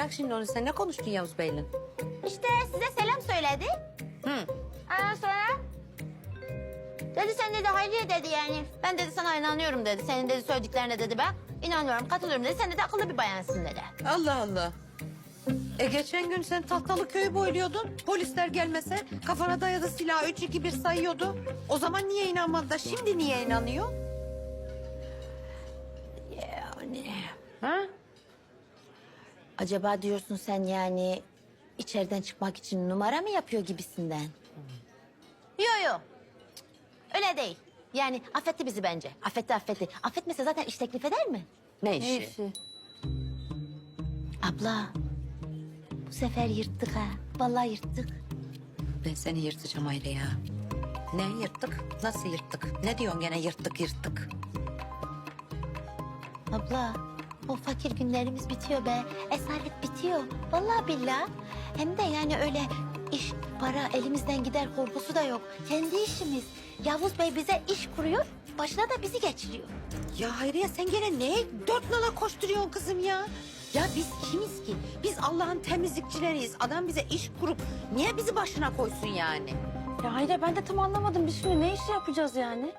Bırak şimdi onu sen ne konuştun Yavuz Bey'le? İşte size selam söyledi. Hı. Ondan sonra dedi sen dedi Hayriye dedi yani. Ben dedi sana inanıyorum dedi. Senin dedi söylediklerine dedi ben inanıyorum katılıyorum dedi. Sen dedi akıllı bir bayansın dedi. Allah Allah. E geçen gün sen tahtalı köyü boyluyordun. Polisler gelmese kafana dayadı silah üç iki bir sayıyordu. O zaman niye inanmadı da şimdi niye inanıyor? Yani Ha? Acaba diyorsun sen yani içeriden çıkmak için numara mı yapıyor gibisinden? Yo yo. Cık, Öyle değil. Yani affetti bizi bence. Affetti affetti. Affetmese zaten iş teklif eder mi? Ne işi? Abla bu sefer yırttık ha. Vallahi yırttık. Ben seni yırtacağım Hayri ya. Ne yırttık? Nasıl yırttık? Ne diyorsun gene yırttık yırttık? Abla o fakir günlerimiz bitiyor be. Esaret bitiyor. Vallahi billah. Hem de yani öyle iş, para elimizden gider korkusu da yok. Kendi işimiz. Yavuz Bey bize iş kuruyor. Başına da bizi geçiriyor. Ya Hayriye sen gene neye dört nala koşturuyorsun kızım ya? Ya biz kimiz ki? Biz Allah'ın temizlikçileriyiz. Adam bize iş kurup niye bizi başına koysun yani? Ya hayır ben de tam anlamadım. Biz şimdi ne iş yapacağız yani?